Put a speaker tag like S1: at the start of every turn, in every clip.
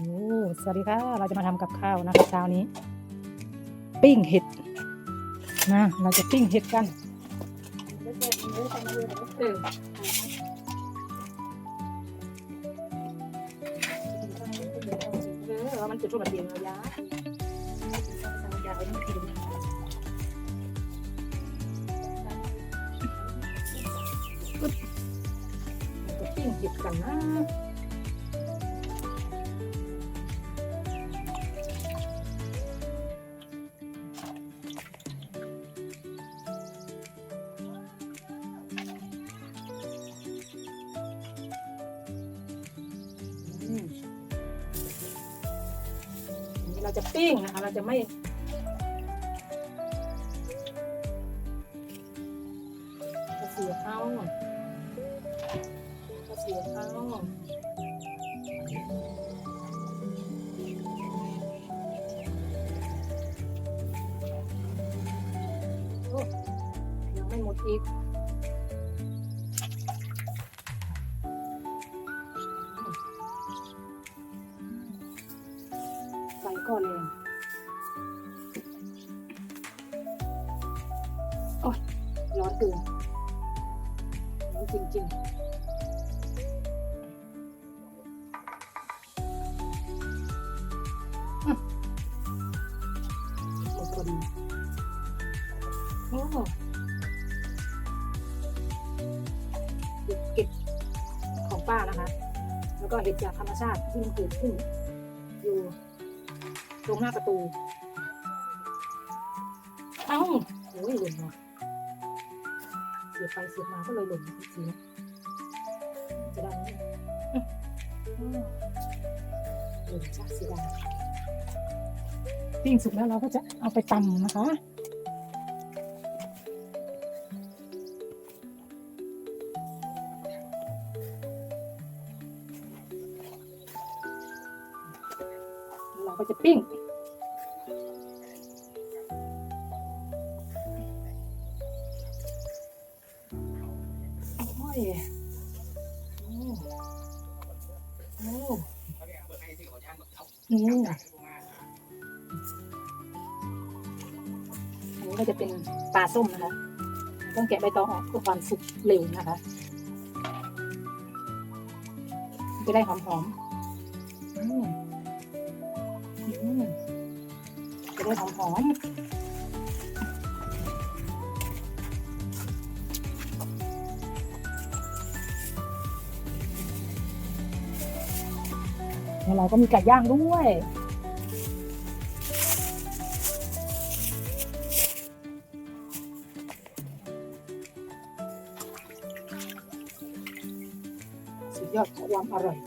S1: โอ้สวัสดีค่ะ เราจะมาทำกับข้าวนะคะเช้านี้ ปิ้งเห็ดนะเราจะปิ้งเห็ดกันเออเออแล้วมันจะช่วยมันเดียวยาจะปิ้งเห็ดกันนะ เราจะปิ้งนะคะ เราจะไม่กระเสียเข้ากระเสียเข้ายังไม่หมดอีก ไฟก็แรงโอ้ยร้อนเกินร้อนจริงๆอืมหมดพอดีโอ้เก็บเก็บของป้านะคะ แล้วก็เห็ดจากธรรมชาติที่มันเกิดขึ้น ตรงหน้าประตู เอ้าโอ้ยหล่นมาเสียบไปเสียบมาก็เลยหล่นทีทีนะจะได้ไหมหล่นชักเสียดายปิ้งสุกแล้วเราก็จะเอาไปตำนะคะ ยโอ้โอ้อืมอันนี้ก็จะเป็นปลาส้มนะคะ ต้องแกะใบตองออกเพื่อความสุกเร็วนะคะ จะได้หอมๆอืมอืมจะได้หอมห เราก็มีไก่ย่างด้วย สุดยอดความอร่อย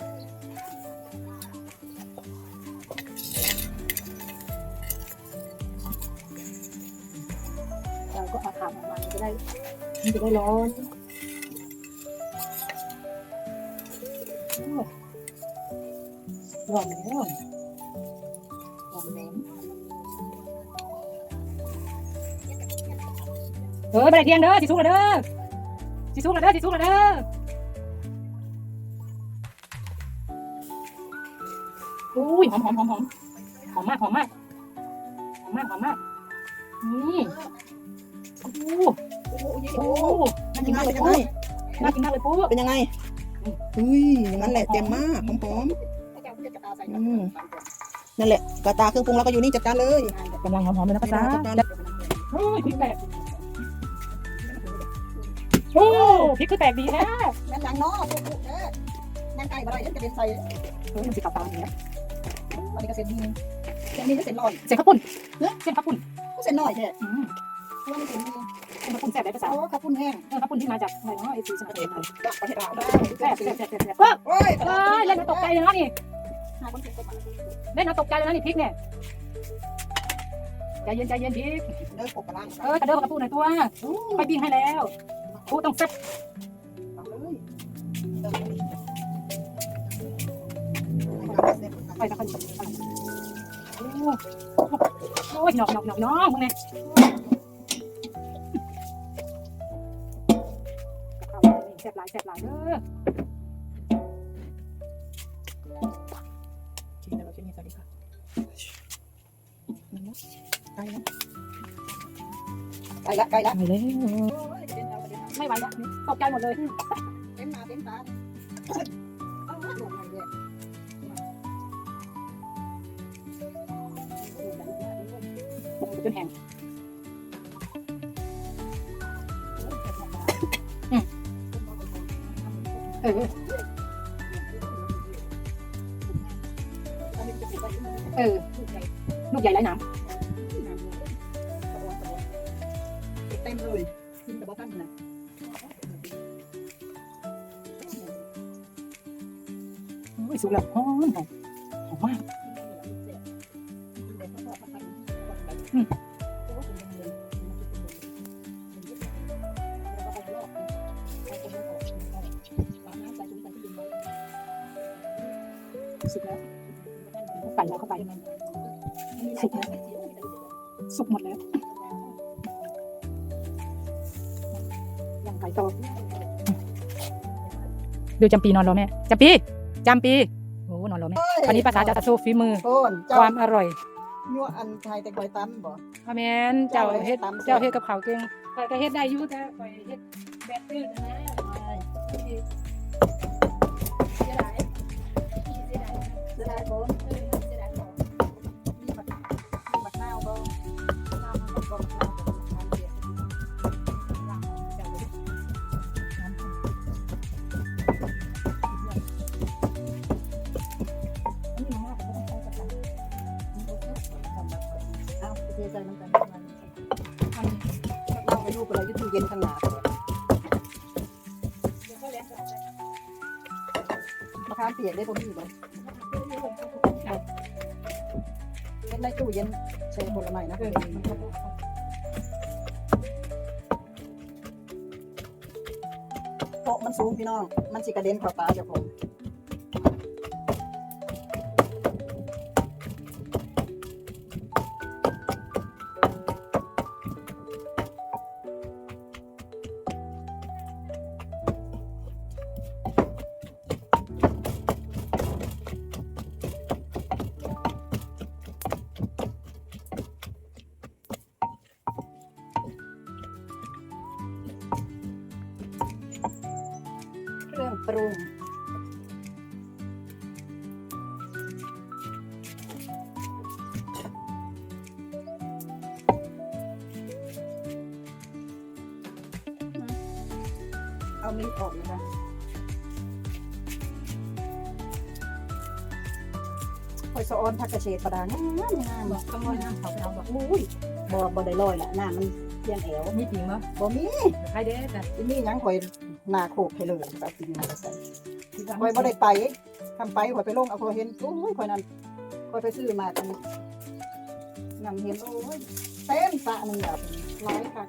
S1: เราก็เอาถานออกมามันจะได้มันจะได้ร้อน รอนแล้วร้อนแล้วเออไปเทียนเด้อสิสุกแล้วเด้อสิสุกแล้วเด้อสิสุกแล้วเด้ออุ้ยหอมหอมหอมหอมหอมมากหอมมากหอมมากหอมมากนี่โอ้โหโอ้โหน่ากินมากเลยปุ๊น่ากินมากเลยปุ๊
S2: เป็นยังไงอุ้ยอย่างนั้นแหละเต็มมากหอมๆ อืมนั่นแหละกระตาเครื่องปรุงเราก็อยู่นี่จัดการเลย
S1: กำลังหอมๆเลยนะภาษา
S2: จัดการ
S1: โอ้ยพริกแตกโอ้พริกคือแตกดีนะ
S2: นั่นหลังเนาะปุ๊บๆเด้อนั่นไก่บ่ได้เดี๋ยวจะเป็นใส่
S1: เฮ้ยมันสีขาวๆอย่างเงี้ย
S2: อันนี้ก็เส้นนี้เส้นนี้ก็เส้นลอย
S1: เส้นข้าวปุ้นเส้นข้าวปุ้น
S2: ก็เส้นน้อยแท้
S1: อืม
S2: เพราะว่ามันเส้นนี้
S1: เส้นข้าวปุ้นแซ่บได้ภาษา
S2: โอ้ข้าวปุ้นแห้ง
S1: เออข้าวปุ้นที่มาจากอะไรเนาะไอซีเส้นข้าวปุ้น
S2: จากประเทศลาวได้
S1: แซ่บแซ่บแซ่บแซ่บแซ่บเฮ้ย
S2: โอ้ย
S1: เฮ้ยเล่นน้ำตกใจเลยนะนี่
S2: หาคนเก่งกว่า
S1: เล่นน้ำตกใจเลยนะนี่พริกเนี่ยใจเย็นใจเย็นพริก
S2: เด้อปกกระลัง
S1: เออกระเด้อกระปุ้นหน่อยตัวไปปิ้งให้แล้วปุ๊ต้องแซ่บ
S2: เอาเลย
S1: ไปสักคนโอ้โอ้ยหนอกหนอกหนอกน้องมึงเนี่ยแซ่บหลายแซ่บหลายเด้อ
S2: ใกล้ละใกล้ละ
S1: ไปเลย
S2: โอ้ยกระเด็นเต
S1: กใจหมดเลย
S2: เต็มมาเต็มตาเอาลงมาเลย
S1: จนแห้งเออเออลูกใหญ่ไรน้
S2: เต็มเลยกินกับบอตันนะำ
S1: โอ้ยสุกแล้วหอมหอมหอมมากสุกแล้วไก่เราเข้าไปสุกแล้วสุกหมดแล้ว ไก่ต่อดูจำปีนอนรอแม่จำปีจำปีโอ้นอนรอแม่วันนี้ภาษาจะโชว์ฝีมือ
S2: โอนเจ้า
S1: ความอร่อย
S2: ยั่วอันไทยแต่คอยตั้มบ่
S1: พ่อแม่นเจ้าเฮ็ด
S2: เจ้าเฮ็ดตาม
S1: เจ้าเฮ็ดกับข้าวเก่งข้อยก็เฮ็ดได้อยู่แต่ข้อยเฮ็ดแบบอื่นนะเสียดายเสียดาย
S2: จะได้บ่
S1: เออเสียดายของ
S2: มีบักมีบักนาวบ่นาวมันบ่บักนาวบ่บักนาว เอาไปเทใจน้ำกัน
S1: อันนี้
S2: เราไปดูกันเลยอยู่ตู้เย็นขนา
S1: ด
S2: มะขามเปียกได้บ่มีบ่เฮ็ดในตู้เย็นใช้ผลไม้นะ
S1: เออ
S2: โต๊ะมันสูงพี่น้อง มันสิกระเด็นเข้าตาเจ้าของ ปรุง เอาลิ้นออกนะคะคอยสะออนผักกระเฉดปลาดางามงามงาม
S1: บอกต้องลอยน้ำเขาไปเอาบอก
S2: อุ้ยบ่บ่ได้ลอยละน้ำมันเพียงแอว
S1: มีจริงมั้ย
S2: บ่มี
S1: ใครเด้แต่
S2: ที่นี่ยังคอย หนาโขกให้เลยแบบจริงมาใส่
S1: ที่ว่า
S2: คอยบ่ได้ไปทำไปคอยไปลงเอาคอยเห็นโอ้ยคอยนั่นคอยไปซื้อมากันนั่นเห็นโอ้ยเต็มสระหนึ่งแบบร้อยค่ะ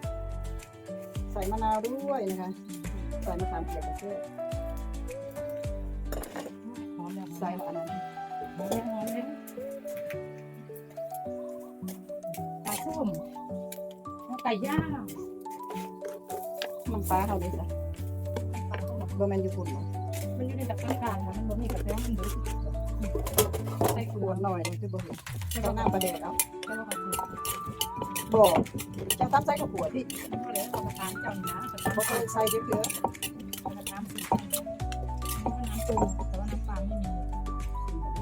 S2: ใส่มะนาวด้วยนะคะ ใส่มะขามเปียกกับเชื่อ
S1: หอมแล้ว
S2: ใส่มาอันนั้น
S1: หอมแล้วหอมแล้วปลาส้มไก่ย่าง
S2: มันปลาเขาเลยจ้ะ บ่แม่นอยู่ฝุ่นเนาะ
S1: มันอยู่ในตะกร้ากลางมันบ่มีกระแสมันดูใส่ข
S2: ข
S1: ว
S2: ว
S1: ด
S2: ดหน่อยมันคือบ่เห็น
S1: ใส่
S2: เอา
S1: น้ำ
S2: น้ำปลาแดกเอา
S1: ใส่ขวด
S2: บ่จังตั้ใส่กับขวดพี่
S1: ก็เลยเอามาทานเจ้าหน้าสตา
S2: บ่
S1: ร์
S2: เคยใส่เยอะ
S1: เอามาทานสิน้ำตูนแต่ว่าน้ำปลาไม่มี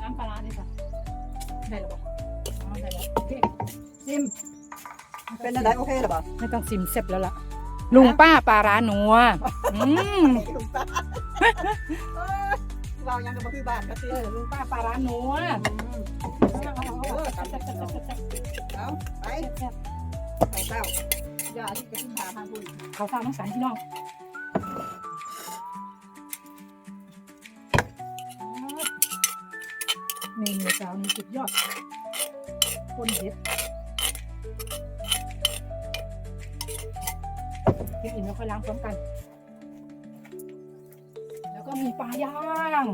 S1: น้ำปลาร้าด้วยค่ะได้หรอบอกอ๋อได้แล้วโอเค
S2: ๆซิมเป็นอะไรโอเคหรือเปล่า
S1: ไม่ต้องซิมเสร็จแล้วล่ะ ลุงป้าปลาร้านัวอืม
S2: ลุงป้าเรายังกับคือบ้านก็สิ
S1: เออลุงป้าปลาร้านัว
S2: เอาไปใส่เต้าอย่าที่จะขึ้นหาทางคุณ
S1: เขาฟังน้องสารพี่น้องเมนูเช้านี้สุดยอด คนเด็ด เดี๋ยวอิ่มแล้วค่อยล้างพร้อมกัน แล้วก็มีปลาย่าง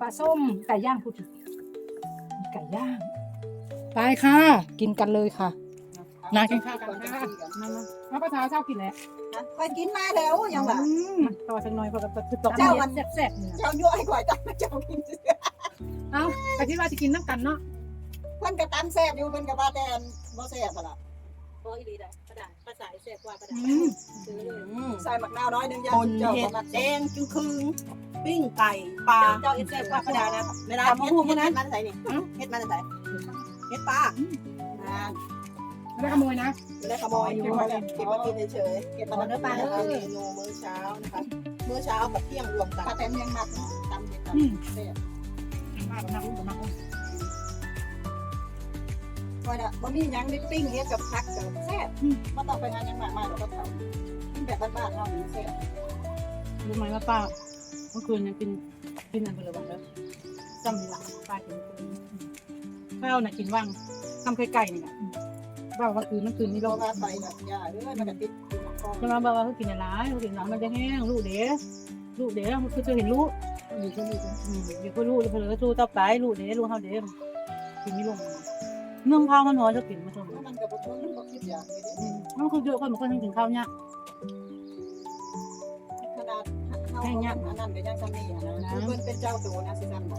S1: ปลาส้มไก่ย่างพูดถึงมีไก่ย่างไปค่ะ กินกันเลยค่ะนากินข้าวกันค่ะมามามาป้าเท้าเช้ากินแล้ว
S2: ไปกินมาแล้วยังหวะ
S1: มาต่อสักหน่อยเพราะกับคือตอก
S2: เจ้าวัน
S1: แซ่บๆเนี่ย
S2: เจ้ายั่วให้ก่อยตั้งเจ้ากิน
S1: เอา
S3: แต่ที่ว่าจะกินน้ำกันเนาะ
S2: เพิ่นก็ตำแซ่บอยู่เพิ่นก็ว่าแต่อันบ่แซ่บอะล่ะ
S4: พออีดีได้กระดาษภาษาแซ่บกว่ากระดาษ
S3: อืม
S4: ซื้อเลย
S2: ใส่หมักนาวน้อยหนึงย่า
S5: คน
S2: เจ้า
S5: เห็
S2: บ่
S5: ด
S2: มัก
S5: แดงจึงคืงปิ้งไก่ปลา
S4: เจ้าอีแซ่บกว่ากระดาษนะ
S5: เวลาเฮ็ดเฮ็ดมันใส่นี่เฮ็ดมันใส่เฮ็ดปลา
S2: อ่า
S3: ไม่ขโมยนะ
S5: ไม่ได้ขโมยอยู่เก็บมากินเฉยๆ
S2: เก็บ
S5: ต
S2: มา
S5: อน
S2: เนื้
S5: เนื้
S2: อ
S5: อ
S2: ป
S5: ป
S2: ลา
S5: ลา
S2: เด้
S5: เนื้
S2: อ
S5: อเมนูมื้อเช้านะคะมื้อเช้ากับเที่ยงรวมกัน
S2: ป้าแตนยังมักเนาะตำเห็ดตำ
S3: อืม
S2: แซ่บ
S3: มากกว่านักกว่านัก
S2: ว่าน่ะบ่มีหยังได้ปิ้งเฮ็ดกับผักกับแซ่บบ่ต้องไปงานหยังมากมายหรอกก็เฒ่ากินแบบบ้านๆเฮานี่แซ่บ
S3: รู้ไหมว่าป้าเมื่อคืนยังกินกินอันไปเลยวันแล้วจำไม่ละป้ากินข้าวน่ะกินว่างทำไข่ไก่เนี่ยว่าว่าคืนนั่นคืนนี่
S2: โล
S3: เรา
S2: มาใส่แบบยาเด้อมันก็ติดอยู่กับคอ
S3: จะมาบอกว่าเขากินอะไรเขากินน้ำมันจะแห้งลูกเด้ลูกเด้มันคือจะเห็นลูกอยู่ก็ลูกอืมอยู่ก็ลูกแล้วเพลอสู้ต่อไปลูกเด้ลูกเขาเด้กินไม่ลง เนื่องข้าวมันนอนจะกินมาชม
S2: มันก็บ่ทนมันบ่คิดอยากเลยเด้
S3: มันคือเยอะคนบางคนกินข้าวเนี่ย
S2: ขนาดเฮาอันนั้นก็ยังซ้ำนี่นะคือเพิ่นเป็นเจ้าตัวนะสิซั่นบ่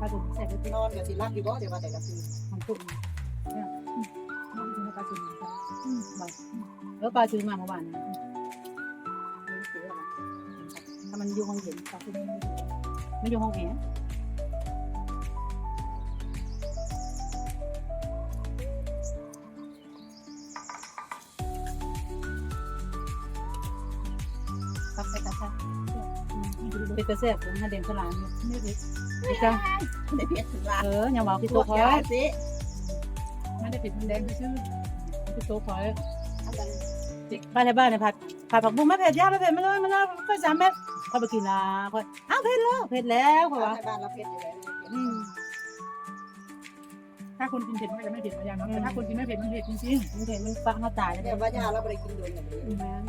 S3: ปลาตุ่มใส่ไป
S2: นอนก็สิรับอยู่บ่เดี๋ยวว่าแต่ละคืน
S3: ของตุ่มเนี่ยน้องกินปลาตุ่มแล้วปลาซื้อมาเมื่อวานนะถ้ามันอยู่ห้องเย็นปลาตุ่มไม่อยู่ห้องแอร์
S5: ตักใส่กระชับ
S3: เป็นกระแสบของฮาเดนสลามนี่ดิดิจ้า
S5: ได้เพียรถึงร้าน
S3: เอออย่าบอกพี่
S5: ตั
S3: ตัววคอย
S5: ยาสิ
S3: ไม่ได้ผิดมันแดงชื่อพี่ตัวคอย
S5: อันนั้น
S3: บ้านในบ้านในผัดผัดผักบุ้งไม่เผ็ดย่าไม่เผ็ดไม่เลยไม่เลยก็สามเม็ดเขาไปกินนะคอยอ้าวเผ็ดแล้วเผ็ดแล้วเขา
S2: บ้า
S3: ว่า
S2: นบ้านเราเผ็ดอยู่แล้ว
S3: อืม
S1: ถ้าคนกินเผ็ดมันก็จะไม่เผ็ดเหมือนกันเนาะแต่ถ้าคนกินไม่เผ็ดมันเผ็ดจริง
S3: มันเผ็ดมันฟักมาตายแล้ว
S2: เนี่
S3: เนี่ยย
S2: ว่ายาเราบ่ได้กินโดนอย่างนี้
S3: อืม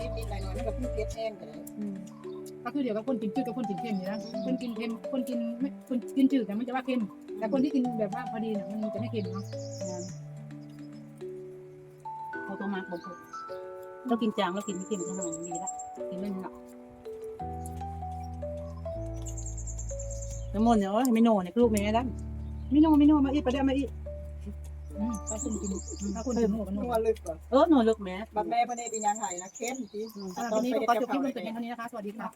S2: นิดนิดหน่อยหน่อยมันก็เพิ่งเผ็ดแห้งกันเลย
S3: อืม
S1: ๆก็คือเดี๋ยวกับคนกินจืดกับคนกินเค็มอยู่นะคนกินเค็มคนกินไม่คนกินจืดแต่มันจะว่าเค็มแต่คนที่กินแบบว่าพอดีเนี่ยมันจะไม่เค็มเนาะ
S3: เขาต้องมาบอกเรากินจางเรากินไม่เค็มขนาดนี้ละกินไม่หนักน้ำมันเนี่ยไม่โน่เนี่ยลูกแม่แล้วไม่โน่ไม่โน่มาอีกไปเดี๋ยวมาอีก
S1: อืมถ้าคนกินถ้าคนกินหมูกันหมู
S2: นัวลึกกว่า
S3: เออหนูลูกแม่
S2: บัดแม่เพิ่นได้เป็นยังไงนะเค็มสิ
S1: สำหรับวันนี้ก็ขอจบคลิปลงแต่เพียงเท่านี้นะคะ สวัสดีค่ะ